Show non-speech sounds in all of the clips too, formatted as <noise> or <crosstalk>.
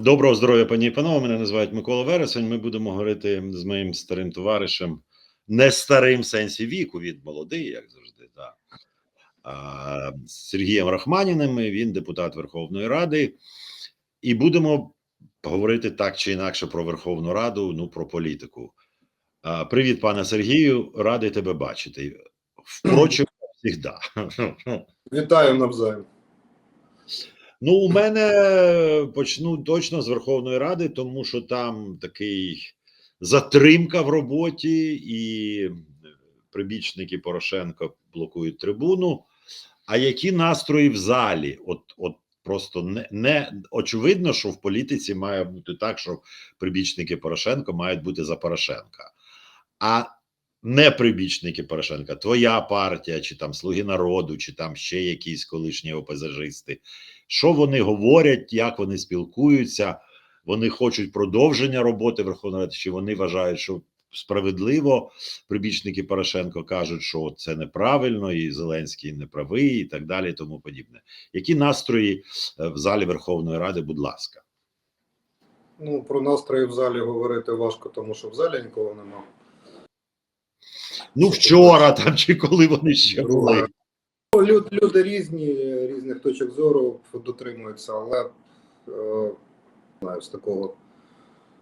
Доброго здоров'я, пані і панове. Мене називають Микола Вересень. Ми будемо говорити з моїм старим товаришем, не старим сенсі віку, він молодий, як завжди, так. А, Сергієм Рахманіним. Він депутат Верховної Ради, і будемо говорити так чи інакше про Верховну Раду, ну про політику. А, привіт, пане Сергію, радий тебе бачити. Впрочем, <clears throat> завжди. Вітаю навзаєм. Ну, у мене почну точно з Верховної Ради, тому що там такий затримка в роботі, і прибічники Порошенко блокують трибуну. А які настрої в залі? От, от просто не, не очевидно, що в політиці має бути так, що прибічники Порошенко мають бути за Порошенка. А не прибічники Порошенка, твоя партія, чи там Слуги народу, чи там ще якісь колишні опозажисти. Що вони говорять, як вони спілкуються? Вони хочуть продовження роботи Верховної Ради, чи вони вважають, що справедливо прибічники Порошенко кажуть, що це неправильно, і Зеленський неправий, і так далі, і тому подібне. Які настрої е, в залі Верховної Ради, будь ласка? Ну, про настрої в залі говорити важко, тому що в залі нікого нема. Ну, вчора там чи коли вони ще були. Ну, Люд, люди різні, різних точок зору дотримуються, але е, знаю, з такого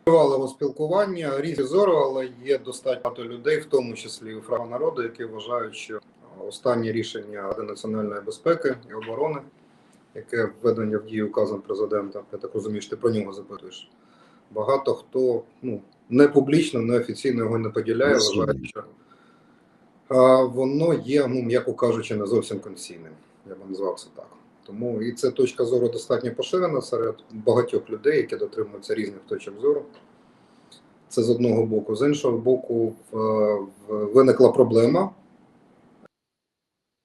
тривалого спілкування, різні зору, але є достатньо багато людей, в тому числі у фрагу народу, які вважають, що останнє рішення Ради національної безпеки і оборони, яке введення в дію указом президента, я так розумію, що ти про нього запитуєш. Багато хто ну, не публічно, не офіційно його не поділяє, вважає, що воно є, ну, м'яко кажучи, не зовсім конційним. Я б назвав це так. Тому і ця точка зору достатньо поширена серед багатьох людей, які дотримуються різних точок зору. Це з одного боку. З іншого боку, в, виникла проблема.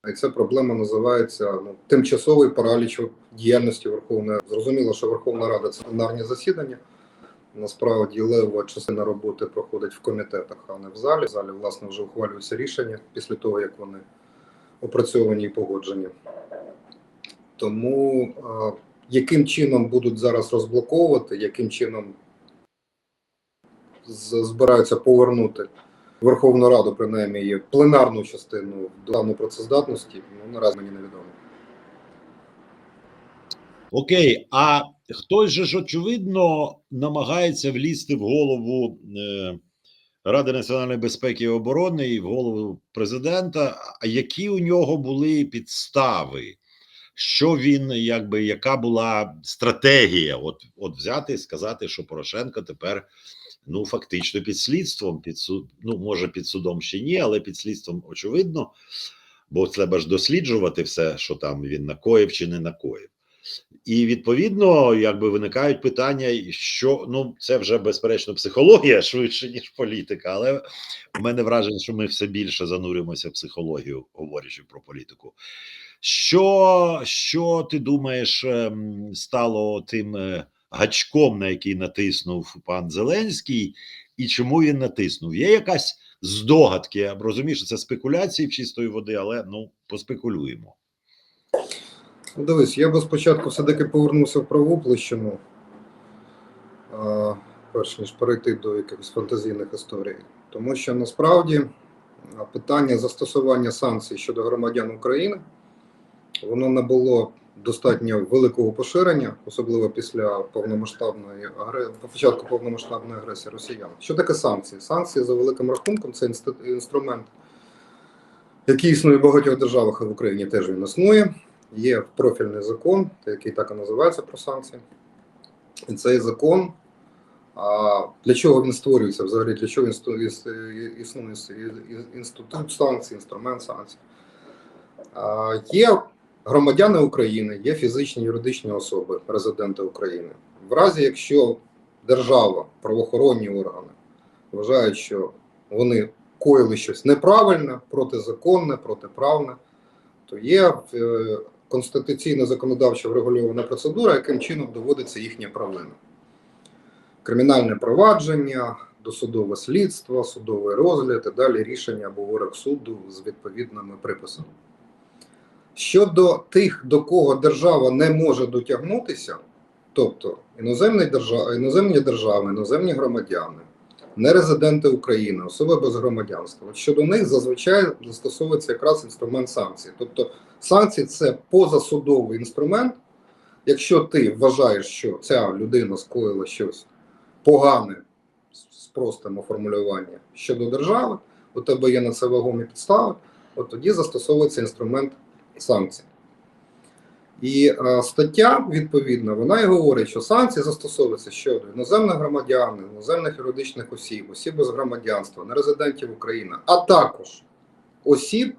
І ця проблема називається ну, тимчасовий параліч діяльності Верховної Ради. Зрозуміло, що Верховна Рада це пленарні засідання. Насправді лева частина роботи проходить в комітетах, а не в залі. В залі, власне, вже ухвалюються рішення після того, як вони опрацьовані і погоджені. Тому а, яким чином будуть зараз розблоковувати, яким чином збираються повернути Верховну Раду, принаймні пленарну частину до стану працездатності, ну наразі мені невідомо. Окей, а хтось же ж очевидно намагається влізти в голову е, Ради національної безпеки і оборони і в голову президента. А які у нього були підстави? Що він, якби, яка була стратегія? От, от взяти і сказати, що Порошенко тепер ну фактично під слідством, під суд, ну може під судом ще ні, але під слідством очевидно, бо треба ж досліджувати все, що там він накоїв чи не накоїв. І відповідно, якби виникають питання, що ну це вже безперечно психологія швидше ніж політика. Але в мене враження, що ми все більше зануримося в психологію, говорячи про політику. Що, що ти думаєш, ем, стало тим е, гачком, на який натиснув пан Зеленський, і чому він натиснув? Є якась здогадки? Я розумію, що це спекуляції в чистої води, але ну поспекулюємо. Ну, дивись, я би спочатку все-таки повернувся в праву площину, а, перш ніж перейти до якихось фантазійних історій. Тому що насправді питання застосування санкцій щодо громадян України воно не було достатньо великого поширення, особливо після повномасштабної агре... початку повномасштабної агресії росіян. Що таке санкції? Санкції за великим рахунком це інст- інструмент, який існує в багатьох державах і в Україні теж він існує. Є профільний закон, який так і називається про санкції. І цей закон, а для чого він створюється взагалі? Для чого існує інститут санкцій, інструмент санкцій? А, Є громадяни України, є фізичні юридичні особи, резиденти України. В разі, якщо держава, правоохоронні органи вважають, що вони коїли щось неправильне, протизаконне, протиправне, то є е, конституційно законодавчо врегульована процедура, яким чином доводиться їхня провина. Кримінальне провадження, досудове слідство, судовий розгляд і далі рішення або вирок суду з відповідними приписами. Щодо тих, до кого держава не може дотягнутися, Тобто іноземні держави, іноземні держави, іноземні громадяни, нерезиденти України, особи без громадянства. Щодо них зазвичай застосовується якраз інструмент санкцій. Тобто санкції це позасудовий інструмент. Якщо ти вважаєш, що ця людина скоїла щось погане, спростимо формулювання щодо держави, у тебе є на це вагомі підстави, от тоді застосовується інструмент санкцій. І е, стаття, відповідно, вона і говорить, що санкції застосовуються щодо іноземних громадян, іноземних юридичних осіб, осіб без громадянства, нерезидентів України, а також осіб,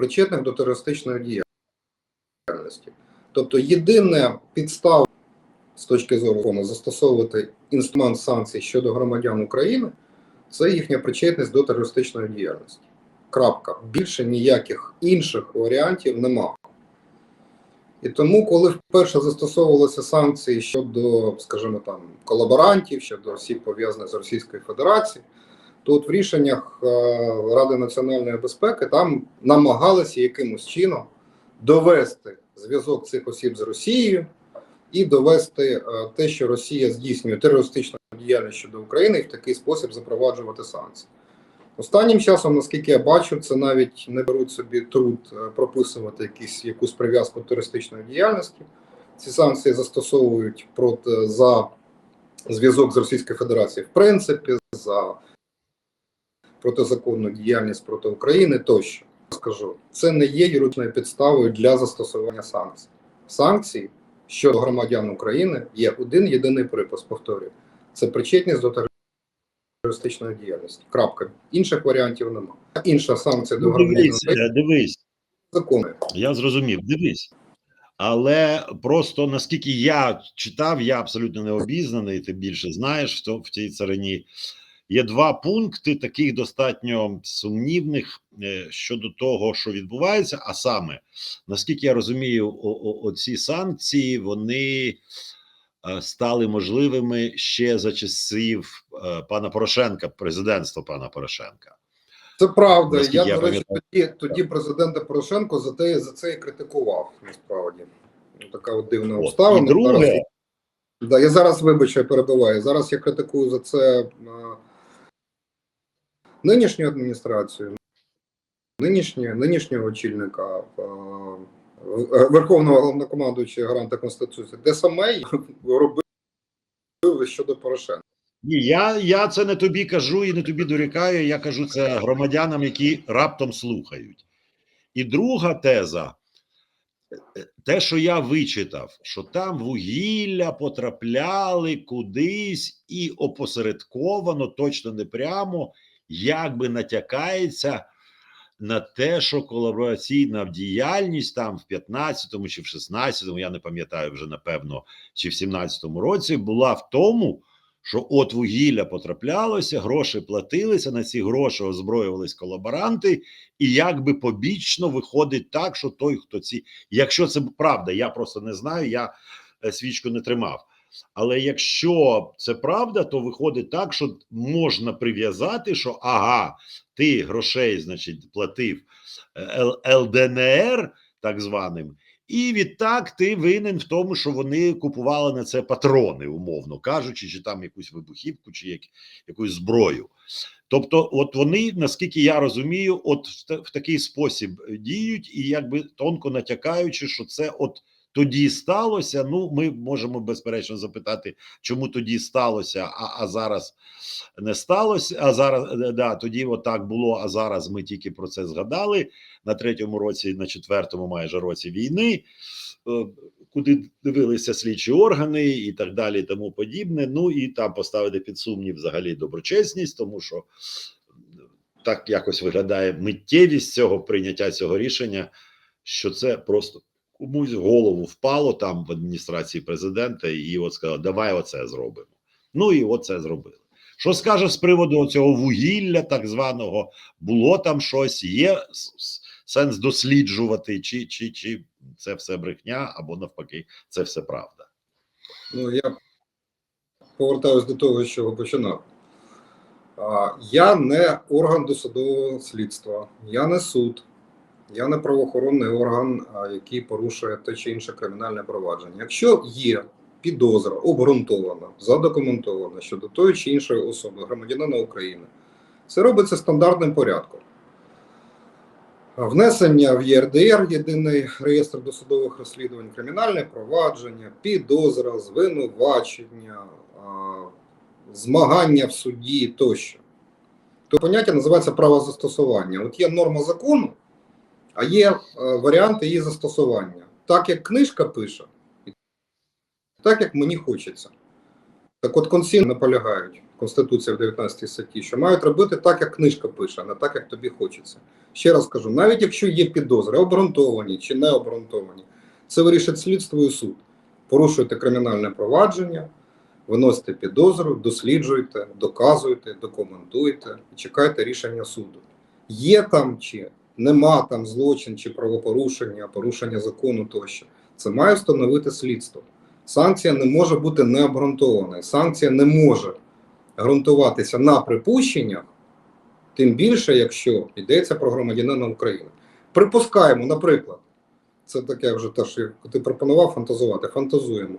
причетних до терористичної діяльності. Тобто єдина підстава з точки зору застосовувати інструмент санкцій щодо громадян України це їхня причетність до терористичної діяльності. Крапка. Більше ніяких інших варіантів нема. І тому, коли вперше застосовувалися санкції щодо, скажімо там, колаборантів, щодо осіб пов'язаних з Російською Федерацією, то от в рішеннях е, Ради національної безпеки там намагалися якимось чином довести зв'язок цих осіб з Росією і довести е, те, що Росія здійснює терористичну діяльність щодо України і в такий спосіб запроваджувати санкції. Останнім часом, наскільки я бачу, це навіть не беруть собі труд е, прописувати якісь, якусь прив'язку до терористичної діяльності. Ці санкції застосовують проти за зв'язок з Російською Федерацією, в принципі, за протизаконну діяльність проти України тощо. Скажу, це не є юридичною підставою для застосування санкцій. Санкції щодо громадян України є один єдиний припис, повторюю, це причетність до терористичної діяльності. Крапка. Інших варіантів немає. Інша санкція до Ну, громадян дивись, України е, дивись, закони. я зрозумів, дивись. Але просто наскільки я читав, я абсолютно не обізнаний, ти більше знаєш в, то- в цій царині. Є два пункти, таких достатньо сумнівних е, щодо того, що відбувається. А саме, наскільки я розумію, оці санкції вони е, стали можливими ще за часів е, пана Порошенка, президентства пана Порошенка. Це правда. Наскільки Я, я до речі, тоді, тоді президента Порошенко за те за це і критикував. Насправді Ну, така от дивна От. обставина. І друге, Зараз, да, я зараз вибачаю, перебиваю. Зараз я критикую за це нинішню адміністрацію, нинішнє, нинішнього очільника е, Верховного головнокомандуючого гаранта Конституції, де саме робили щодо Порошенка. Ні, я, я це не тобі кажу і не тобі дорікаю. Я кажу це громадянам, які раптом слухають. І друга теза, те, що я вичитав, що там вугілля потрапляли кудись і опосередковано, точно не прямо, якби натякається на те, що колабораційна діяльність там в 15-му чи в 16-му, я не пам'ятаю вже напевно, чи в 17-му році, була в тому, що от вугілля потраплялося, гроші платилися, на ці гроші озброювались колаборанти, і якби побічно виходить так, що той, хто ці, якщо це правда, я просто не знаю, я е, свічку не тримав. Але якщо це правда, то виходить так, що можна прив'язати, що ага, ти грошей, значить, платив е, ЛДНР, так званим, і відтак ти винен в тому, що вони купували на це патрони, умовно кажучи, чи там якусь вибухівку, чи як, якусь зброю. Тобто, от вони, наскільки я розумію, от в, такий спосіб діють, і якби тонко натякаючи, що це от тоді сталося. Ну, ми можемо безперечно запитати, чому тоді сталося, а, а зараз не сталося. А зараз е, да, тоді отак було. А зараз ми тільки про це згадали на третьому році, на четвертому, майже році війни. е, Куди дивилися слідчі органи і так далі, тому подібне. Ну і там поставити під сумнів взагалі доброчесність, тому що так якось виглядає миттєвість цього прийняття цього рішення, що це просто комусь голову впало там в адміністрації президента, і от сказали, давай оце зробимо. Ну і оце зробили. Що скаже з приводу цього вугілля, так званого, було там щось, є сенс досліджувати, чи, чи, чи це все брехня, або навпаки, це все правда. Ну, я повертаюся до того, з чого починав. Я не орган досудового слідства, я не суд, я не правоохоронний орган, який порушує те чи інше кримінальне провадження. Якщо є підозра обґрунтована, задокументована щодо тої чи іншої особи, громадянина України, це робиться стандартним порядком. Внесення в ЄРДР, єдиний реєстр досудових розслідувань, кримінальне провадження, підозра, звинувачення, змагання в суді тощо. То поняття називається право застосування. От є норма закону, а є е, варіанти її застосування. Так як книжка пише, так як мені хочеться. Так от консіль наполягають, Конституція в 19 статті, що мають робити так, як книжка пише, а не так, як тобі хочеться. Ще раз кажу, навіть якщо є підозри, обґрунтовані чи не обґрунтовані, це вирішить слідство і суд. Порушуєте кримінальне провадження, виносите підозру, досліджуєте, доказуєте, і чекайте рішення суду. Є там чи нема там злочин чи правопорушення, порушення закону тощо. Це має встановити слідство. Санкція не може бути необґрунтованою. Санкція не може ґрунтуватися на припущеннях, тим більше, якщо йдеться про громадянина України. Припускаємо, наприклад, це таке вже те, що ти пропонував фантазувати. Фантазуємо.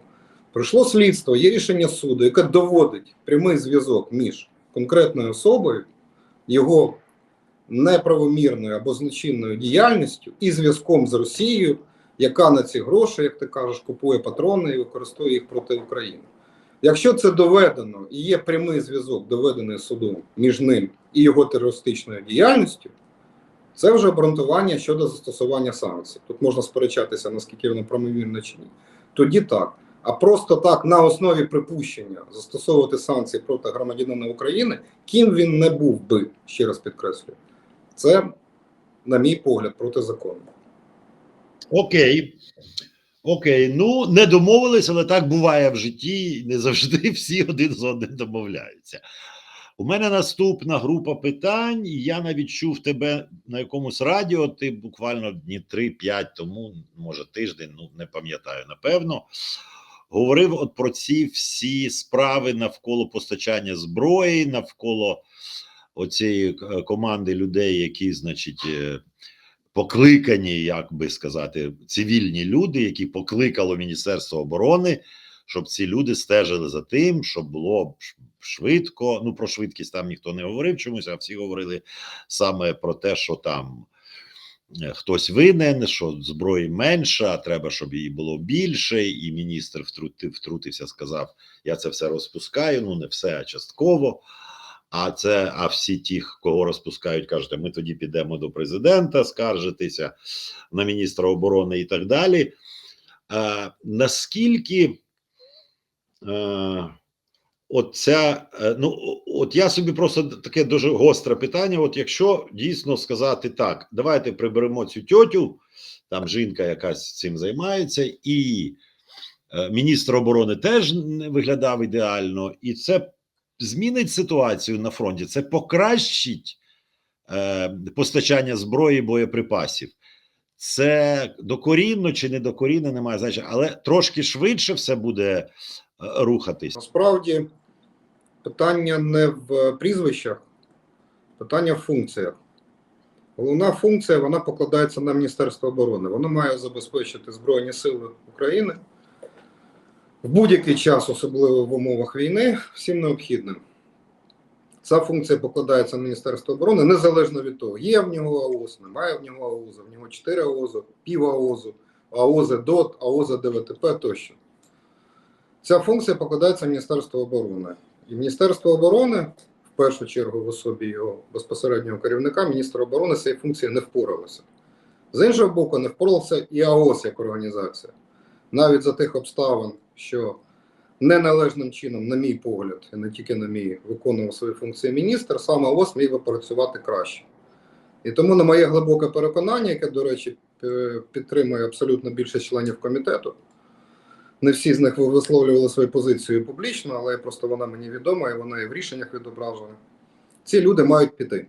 Прийшло слідство, є рішення суду, яке доводить прямий зв'язок між конкретною особою, його неправомірною або злочинною діяльністю і зв'язком з Росією, яка на ці гроші, як ти кажеш, купує патрони і використовує їх проти України. Якщо це доведено і є прямий зв'язок, доведений судом між ним і його терористичною діяльністю, це вже обґрунтування щодо застосування санкцій. Тут можна сперечатися, наскільки воно правомірно чи ні. Тоді так. А просто так на основі припущення застосовувати санкції проти громадянина України, ким він не був би, ще раз підкреслюю, це, на мій погляд, протизаконно. Окей. Окей, ну не домовились, але так буває в житті. Не завжди <laughs> всі один з одним домовляються. У мене наступна група питань, я навіть чув тебе на якомусь радіо. Ти буквально дні 3-5 тому, може тиждень, ну не пам'ятаю, напевно. Говорив от про ці всі справи навколо постачання зброї, навколо оцієї е, команди людей, які, значить, е, покликані, як би сказати, цивільні люди, які покликало Міністерство оборони, щоб ці люди стежили за тим, щоб було швидко. Ну про швидкість там ніхто не говорив чомусь, а всі говорили саме про те, що там е, хтось винен, що зброї менше, а треба, щоб її було більше. І міністр втрутив, втрутився, сказав: Я це все розпускаю. Ну не все, а частково. А це, а всі ті, кого розпускають, кажуть, ми тоді підемо до президента скаржитися на міністра оборони і так далі. Е, наскільки е, оця, е, ну, от я собі просто таке дуже гостре питання. От якщо дійсно сказати так, давайте приберемо цю тьотю, там жінка якась цим займається, і е, міністр оборони теж не виглядав ідеально, і це змінить ситуацію на фронті, це покращить е, постачання зброї і боєприпасів. Це докорінно чи не докорінно, немає значення, але трошки швидше все буде е, рухатись. Насправді питання не в прізвищах, питання в функціях. Головна функція вона покладається на Міністерство оборони. Воно має забезпечити Збройні Сили України в будь-який час, особливо в умовах війни, всім необхідним. Ця функція покладається на Міністерство оборони незалежно від того, є в нього АОЗ, немає в нього АОЗ, в нього 4 АОЗ, пів АОЗу, АОЗ ДОТ, АОЗ ДВТП тощо. Ця функція покладається Міністерство оборони. І Міністерство оборони, в першу чергу, в особі його безпосереднього керівника, міністра оборони з цією функцією не впоралося. З іншого боку, не впорався і АОС як організація. Навіть за тих обставин, що неналежним чином, на мій погляд, і не тільки на мій, виконував свої функції міністр, саме АОС міг би працювати краще. І тому, на моє глибоке переконання, яке, до речі, підтримує абсолютно більшість членів комітету, не всі з них висловлювали свою позицію публічно, але просто вона мені відома і вона і в рішеннях відображена. Ці люди мають піти.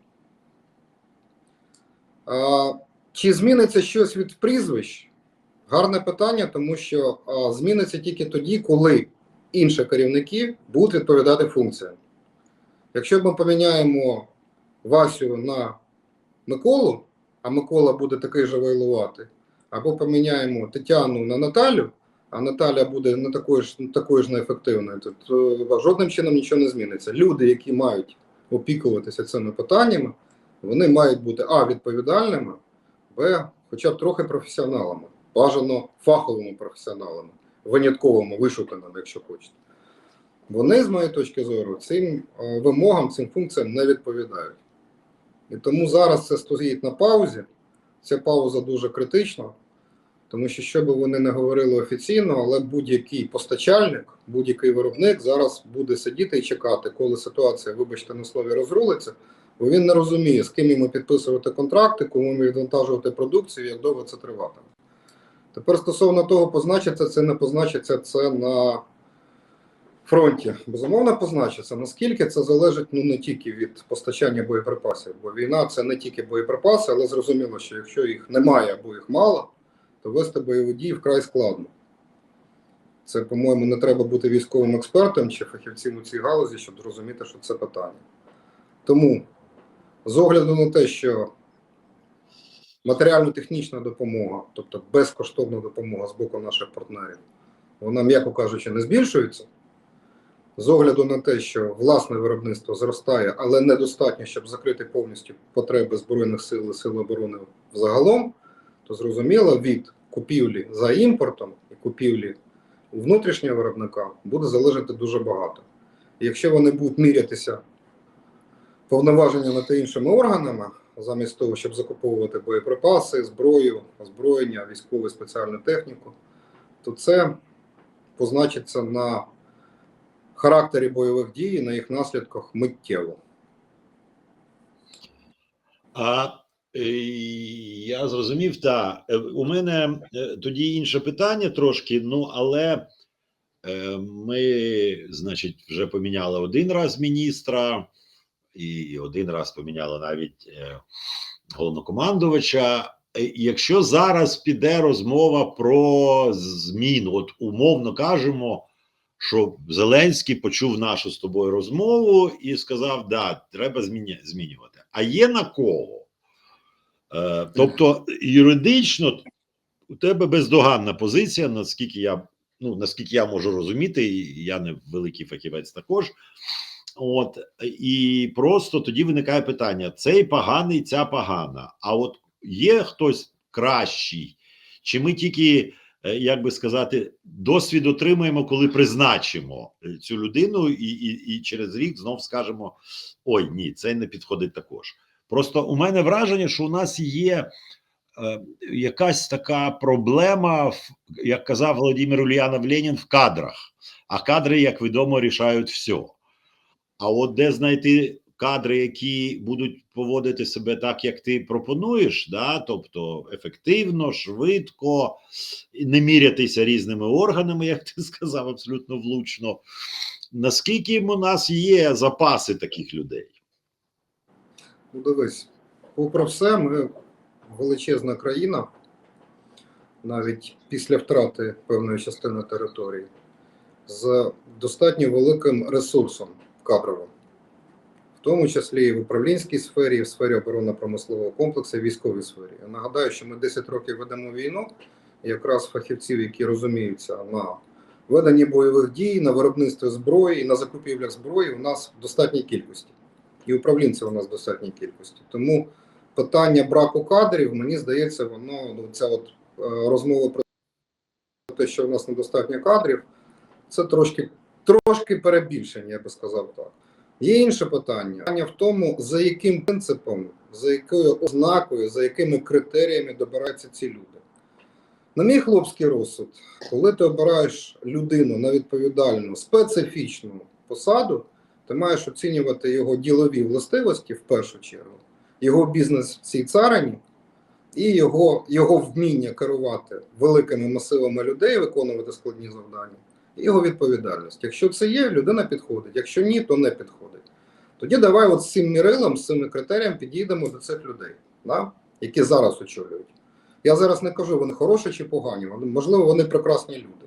А, чи зміниться щось від прізвищ? Гарне питання, тому що а, зміниться тільки тоді, коли інші керівники будуть відповідати функціям. Якщо ми поміняємо Васю на Миколу, а Микола буде такий же вайлувати, або поміняємо Тетяну на Наталю, а Наталя буде не такою ж такою ж неефективною, то, то жодним чином нічого не зміниться. Люди, які мають опікуватися цими питаннями, вони мають бути а відповідальними, б, хоча б трохи професіоналами, бажано фаховими професіоналами, винятковими, вишуканими, якщо хочете. Вони, з моєї точки зору, цим е, вимогам, цим функціям не відповідають. І тому зараз це стоїть на паузі. Ця пауза дуже критична, тому що що би вони не говорили офіційно, але будь-який постачальник, будь-який виробник зараз буде сидіти і чекати, коли ситуація, вибачте, на слові розрулиться, бо він не розуміє, з ким йому підписувати контракти, кому йому відвантажувати продукцію, як довго це триватиме. Тепер стосовно того, позначиться це, не позначиться це на фронті. Безумовно, позначиться. Наскільки це залежить ну не тільки від постачання боєприпасів, бо війна це не тільки боєприпаси, але зрозуміло, що якщо їх немає або їх мало, то вести бойові дії вкрай складно. Це, по-моєму, не треба бути військовим експертом чи фахівцем у цій галузі, щоб зрозуміти, що це питання. Тому, з огляду на те, що матеріально-технічна допомога, тобто безкоштовна допомога з боку наших партнерів, вона, м'яко кажучи, не збільшується. З огляду на те, що власне виробництво зростає, але недостатньо, щоб закрити повністю потреби Збройних сил і сил оборони взагалом, то зрозуміло, від купівлі за імпортом і купівлі у внутрішнього виробника буде залежати дуже багато. І якщо вони будуть мірятися повноваженнями та іншими органами, замість того, щоб закуповувати боєприпаси, зброю, озброєння, військову спеціальну техніку, то це позначиться на характері бойових дій, на їх наслідках миттєво. А е, я зрозумів, та Е, у мене е, тоді інше питання трошки. Ну але ми, значить, вже поміняли один раз міністра, і один раз поміняли навіть е, головнокомандувача. Е, Якщо зараз піде розмова про зміну, от умовно кажемо, що Зеленський почув нашу з тобою розмову і сказав: да, треба змінювати. А є на кого? Е, тобто, юридично у тебе бездоганна позиція, наскільки я, ну, наскільки я можу розуміти, я не великий фахівець також. От, і просто тоді виникає питання: цей поганий, ця погана. А от є хтось кращий, чи ми тільки, е, як би сказати, досвід отримаємо, коли призначимо е, цю людину, і, і, і через рік знов скажемо: ой, ні, це не підходить також. Просто у мене враження, що у нас є е, якась така проблема, як казав Володимир Ульянов Ленін, в кадрах. А кадри, як відомо, рішають все. А от де знайти кадри, які будуть поводити себе так, як ти пропонуєш, да? тобто ефективно, швидко, не мірятися різними органами, як ти сказав, абсолютно влучно. Наскільки у нас є запаси таких людей? Ну, дивись, попри все, ми величезна країна, навіть після втрати певної частини території, з достатньо великим ресурсом кадровим, в тому числі і в управлінській сфері, і в сфері оборонно-промислового комплексу, і в військовій сфері. Я нагадаю, що ми 10 років ведемо війну, і якраз фахівців, які розуміються на веденні бойових дій, на виробництві зброї, на закупівлях зброї, у нас в достатній кількості і управлінців у нас в достатній кількості. Тому питання браку кадрів, мені здається, воно ну, ця от е, розмова про те, що в нас недостатньо кадрів, це трошки, трошки перебільшення, я би сказав так. Є інше питання. Питання в тому, за яким принципом, за якою ознакою, за якими критеріями добираються ці люди. На мій хлопський розсуд, коли ти обираєш людину на відповідальну специфічну посаду, ти маєш оцінювати його ділові властивості в першу чергу, його бізнес в цій царині і його, його вміння керувати великими масивами людей, виконувати складні завдання, його відповідальність. Якщо це є, людина підходить. Якщо ні, то не підходить. Тоді давай от з цим мірилом, з цими критеріями підійдемо до цих людей, да? які зараз очолюють. Я зараз не кажу, вони хороші чи погані, можливо, вони прекрасні люди.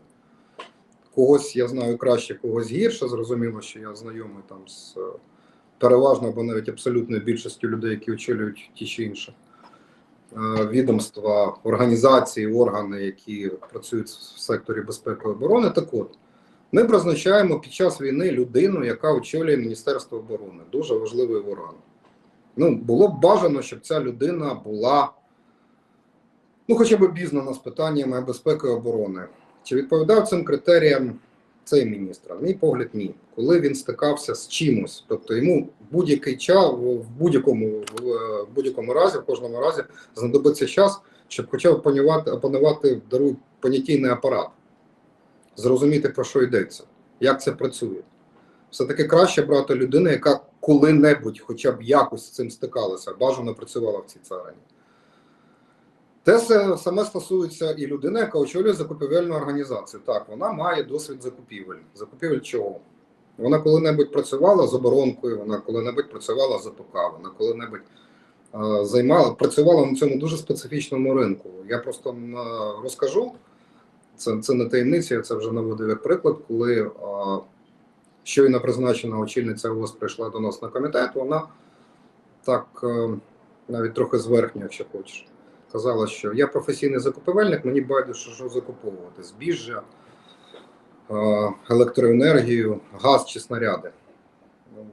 Когось я знаю краще, когось гірше. Зрозуміло, що я знайомий там з е, переважно або навіть абсолютною більшістю людей, які очолюють ті чи інші відомства, організації, органи, які працюють в секторі безпеки і оборони. Так от, ми призначаємо під час війни людину, яка очолює Міністерство оборони. Дуже важливий орган. Ну, було б бажано, щоб ця людина була, ну, хоча б обізнана з питаннями безпеки і оборони. Чи відповідав цим критеріям цей міністр? На Мій погляд, ні. Коли він стикався з чимось, тобто йому будь-який час, в будь-якому в будь-якому разі, в кожному разі, знадобиться час, щоб хоча б опанувати, опанувати даруй понятійний апарат, зрозуміти про що йдеться, як це працює. Все-таки краще брати людину, яка коли-небудь, хоча б якось з цим стикалася, бажано працювала в цій царині. Те саме стосується і людини, яка очолює закупівельну організацію. Так, вона має досвід закупівель. Закупівель чого? Вона коли-небудь працювала з оборонкою, вона коли-небудь працювала з АТОК, вона коли-небудь е, займала, працювала на цьому дуже специфічному ринку. Я просто розкажу, це, це не таємниця, я це вже наводив як приклад, коли е, щойно призначена очільниця ООС прийшла до нас на комітет, вона так е, навіть трохи зверхньо, якщо хочеш, казала, що я професійний закупівельник, мені байдуже, що закуповувати збіжжя, е, електроенергію, газ чи снаряди.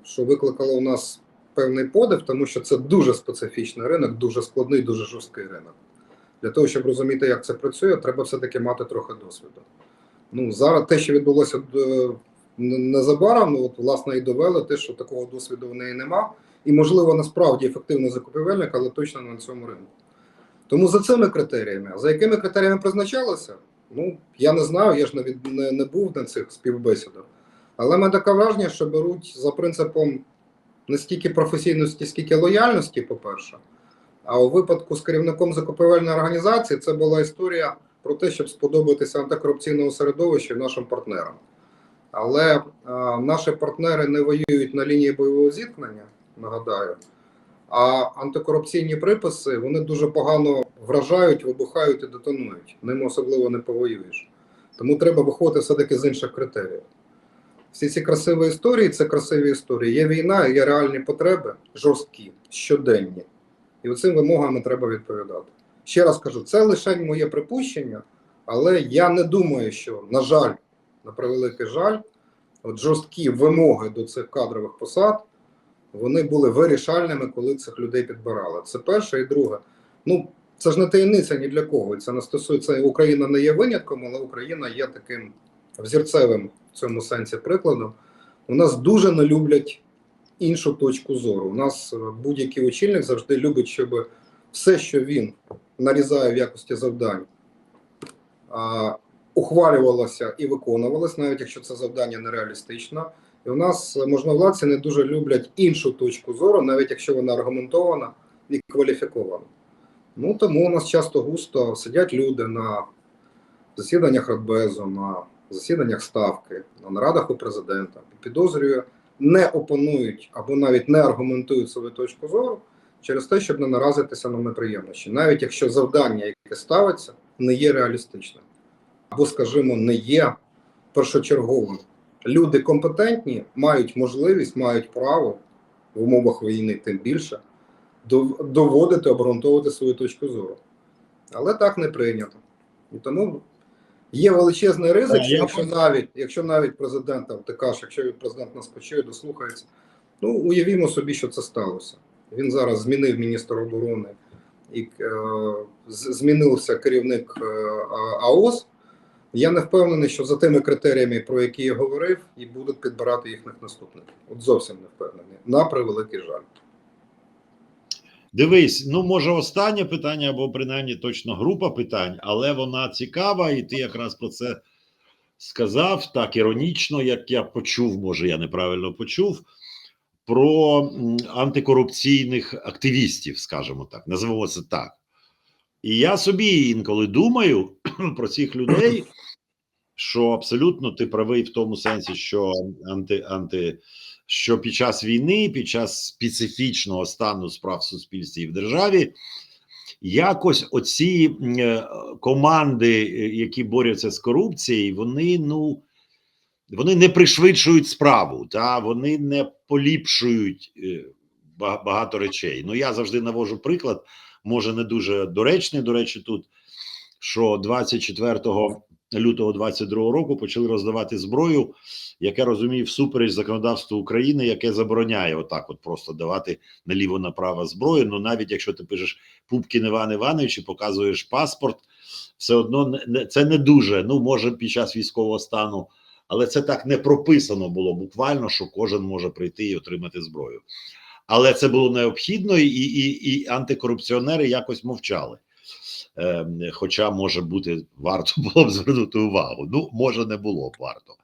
Що викликало у нас певний подив, тому що це дуже специфічний ринок, дуже складний, дуже жорсткий ринок. Для того, щоб розуміти, як це працює, треба все-таки мати трохи досвіду. Ну, зараз те, що відбулося е, незабаром, ну, от, власне, і довело те, що такого досвіду в неї нема. І, можливо, насправді ефективний закупівельник, але точно на цьому ринку. Тому за цими критеріями, за якими критеріями призначалося? Ну, я не знаю, я ж не, не, не був на цих співбесідах. Але мене таке враження, що беруть за принципом не стільки професійності, скільки лояльності, по-перше. А у випадку з керівником закупівельної організації це була історія про те, щоб сподобатися антикорупційному середовищу нашим партнерам. Але е, наші партнери не воюють на лінії бойового зіткнення, нагадаю. А антикорупційні приписи вони дуже погано вражають, вибухають і детонують. Ними особливо не повоюєш. Тому треба виходити все-таки з інших критеріїв. Всі ці красиві історії це красиві історії. Є війна, є реальні потреби, жорсткі, щоденні. І оцим вимогам треба відповідати. Ще раз кажу, це лише моє припущення, але я не думаю, що, на жаль, на превеликий жаль, от жорсткі вимоги до цих кадрових посад вони були вирішальними, коли цих людей підбирали. Це перше і друге. Ну, це ж не таємниця ні для кого. Це не стосується Україна не є винятком, але Україна є таким взірцевим в цьому сенсі прикладом. У нас дуже не люблять іншу точку зору. У нас е, будь-який очільник завжди любить, щоб все, що він нарізає в якості завдань, ухвалювалося і виконувалось, навіть якщо це завдання нереалістично. І у нас е, можновладці не дуже люблять іншу точку зору, навіть якщо вона аргументована і кваліфікована. Ну тому у нас часто густо сидять люди на засіданнях Радбезу, на засіданнях ставки, на нарадах у президента. Підозрюю, не опонують або навіть не аргументують свою точку зору через те, щоб не наразитися на неприємності, навіть якщо завдання, яке ставиться, не є реалістичним, або, скажімо, не є першочерговим. Люди компетентні мають можливість, мають право в умовах війни, тим більше, доводити, обґрунтовувати свою точку зору. Але так не прийнято. І тому є величезний ризик, Так, що якщо навіть, якщо навіть президента, ти кажеш, якщо президент нас почує, дослухається, ну уявімо собі, що це сталося. Він зараз змінив міністра оборони і е, змінився керівник е, АОС. Я не впевнений, що за тими критеріями, про які я говорив, і будуть підбирати їхніх наступників. От зовсім не впевнений. На превеликий жаль. Дивись, ну може останнє питання, або принаймні точно група питань, але вона цікава, і ти якраз про це сказав так іронічно, як я почув, може я неправильно почув, про антикорупційних активістів, скажімо так, називаємо це так. І я собі інколи думаю <clears throat> про цих людей, що абсолютно ти правий в тому сенсі, що анти, анти, що під час війни, під час специфічного стану справ в суспільстві і в державі, якось оці е, команди, е, які борються з корупцією, вони ну вони не пришвидшують справу, та вони не поліпшують е, багато речей. Ну я завжди навожу приклад. може не дуже доречний. До речі, тут що 24 лютого 22 року почали роздавати зброю, яке розумію, всупереч законодавству України, яке забороняє отак, от просто давати наліво направо зброю. Ну навіть якщо ти пишеш Пупкін Іван Іванович і показуєш паспорт, все одно це не дуже. Ну може під час військового стану, але це так не прописано було буквально, що кожен може прийти і отримати зброю. Але це було необхідно, і, і, і антикорупціонери якось мовчали. Е, хоча, може бути, варто було б <laughs> звернути увагу. Ну, може, не було б варто.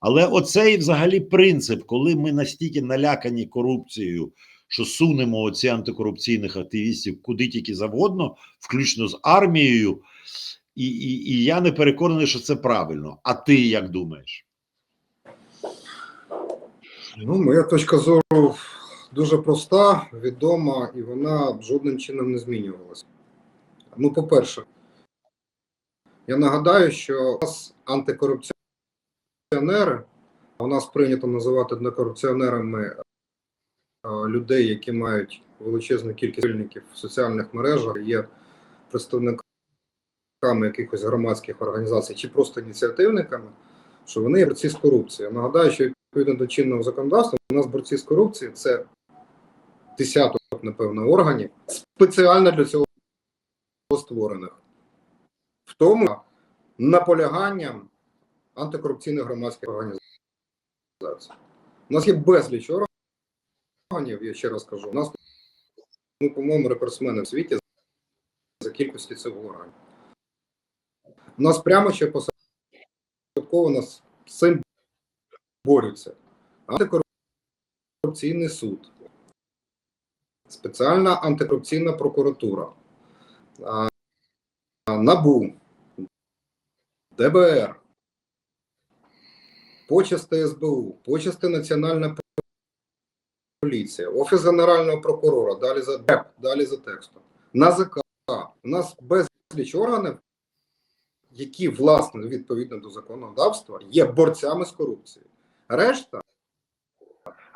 Але оцей взагалі принцип, коли ми настільки налякані корупцією, що сунемо оці антикорупційних активістів куди тільки завгодно, включно з армією, і, і, і я не переконаний, що це правильно. А ти як думаєш? Ну, моя точка зору дуже проста, відома, і вона жодним чином не змінювалася. Ну, по-перше, я нагадаю, що у нас антикорупціонери, у нас прийнято називати антикорупціонерами е, людей, які мають величезну кількість спільників в соціальних мережах, є представниками якихось громадських організацій чи просто ініціативниками, що вони є борці з корупцією. Нагадаю, що відповідно до чинного законодавства, у нас борці з корупцією це десяток, напевно, органів, спеціально для цього створених. В тому наполяганням антикорупційних громадських організацій. У нас є безліч органів, я ще раз кажу. У нас, ми, по-моєму, рекордсмени в світі за кількості цих органів. У нас прямо ще посадково нас з цим борються. Антикорупційний суд, спеціальна антикорупційна прокуратура, НАБУ, ДБР, почасти СБУ, почасти Національна поліція, Офіс Генерального прокурора, далі за ДЕП, далі за текстом, НАЗК. У нас безліч органів, які, власне, відповідно до законодавства, є борцями з корупцією. Решта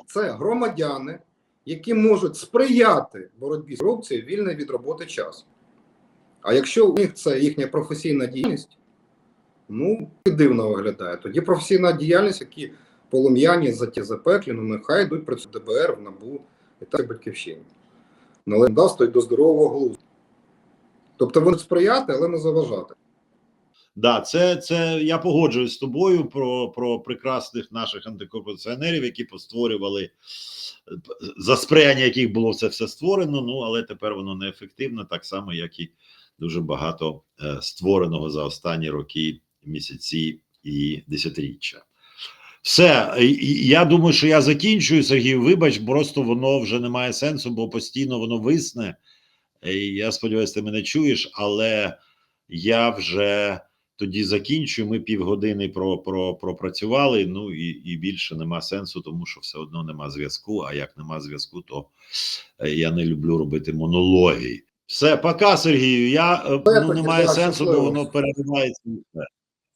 це громадяни, які можуть сприяти боротьбі з корупцією вільний від роботи час. А якщо у них це їхня професійна діяльність, ну дивно виглядає. Тоді професійна діяльність, які полум'яні за ті запеклі, ну нехай йдуть працювати ДБР, в НАБУ і так батьківщині. Ну, Але дасть до здорового глузду. Тобто вони сприяти, але не заважати. Да, це, це я погоджуюсь з тобою про, про прекрасних наших антикорупціонерів, які постворювали за сприяння яких було це все створено. Ну але тепер воно неефективно, так само, як і дуже багато е, створеного за останні роки, місяці і десятиріччя. Все, я думаю, що я закінчую, Сергій. Вибач, просто воно вже не має сенсу, бо постійно воно висне. Я сподіваюся, ти мене чуєш, але я вже тоді закінчую. Ми півгодини про, про, пропрацювали. Ну і, і більше нема сенсу, тому що все одно нема зв'язку. А як нема зв'язку, то е, я не люблю робити монологи. Все, пока, Сергію. Я е, ну, Дякую, немає сенсу, бо воно перебувається. все.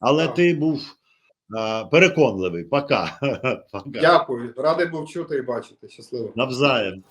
Але Так. ти був а, переконливий. Пока. <laughs> пока. Дякую, радий був чути і бачити. Щасливо. Навзаєм.